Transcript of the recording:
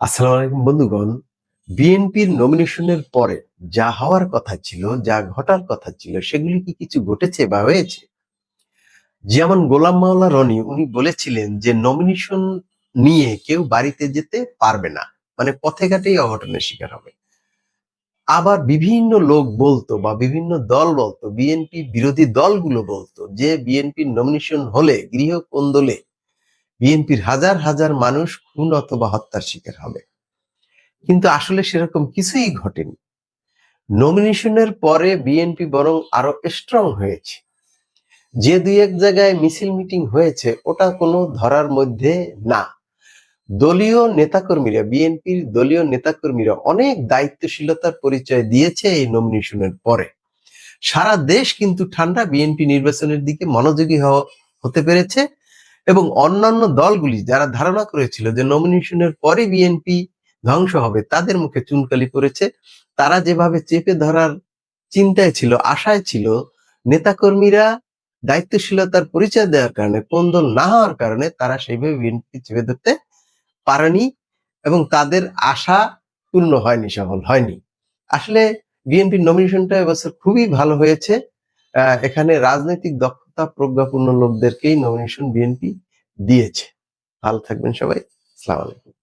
আসসালামু আলাইকুম বন্ধুগণ। বিএনপির নমিনেশনের পরে যা হওয়ার কথা ছিল, যা ঘটার কথা ছিল, সেগুলি কি কিছু ঘটেছে বা হয়েছে? যেমন গোলাম মাওলা রনি, উনি বলেছিলেন যে নমিনেশন নিয়ে কেউ বাড়িতে যেতে পারবে না মানে পথে ঘাটেই অঘটনের শিকার হবে। আবার বিভিন্ন লোক বলতো বা বিভিন্ন দল বলতো, বিএনপি বিরোধী দলগুলো বলতো যে বিএনপির নমিনেশন হলে গৃহ কোন্দলে বিএনপির হাজার হাজার মানুষ খুন অথবা হত্যার শিকার হবে। কিন্তু আসলে সেরকম কিছুই ঘটেনি। নমিনেশনের পরে বিএনপি বরং আরও স্ট্রং হয়েছে। যে দুই এক জায়গায় মিছিল মিটিং হয়েছে, ওটা কোনো ধরার মধ্যে না। দলীয় নেতাকর্মীরা, বিএনপির দলীয় নেতাকর্মীরা অনেক দায়িত্বশীলতার পরিচয় দিয়েছে এই নমিনেশনের পরে। সারা দেশ কিন্তু ঠান্ডা বিএনপি নির্বাচনের দিকে মনোযোগী হতে পেরেছে। এবং অন্যান্য দলগুলি যারা ধারণা করেছিল যে নমিনেশনের পরে বিএনপি ধ্বংস হবে, তাদের মুখে চুনকালি পড়েছে তারা যেভাবে চেপে ধরার চিন্তায় ছিল, আশায় ছিল, নেতাকর্মীরা দায়িত্বশীলতার পরিচয় দেওয়ার কারণে, কোন্দল না হওয়ার কারণে তারা সেইভাবে বিএনপি চেপে ধরতে পারেনি এবং তাদের আশা পূর্ণ হয়নি, সফল হয়নি। আসলে বিএনপির নমিনেশনটা এবছর খুবই ভালো হয়েছে। এখানে রাজনৈতিক দক্ষতা প্রজ্ঞাপূর্ণ লোকদেরকেই নমিনেশন বিএনপি দিয়েছে। ভালো থাকবেন সবাই। আসসালামু আলাইকুম।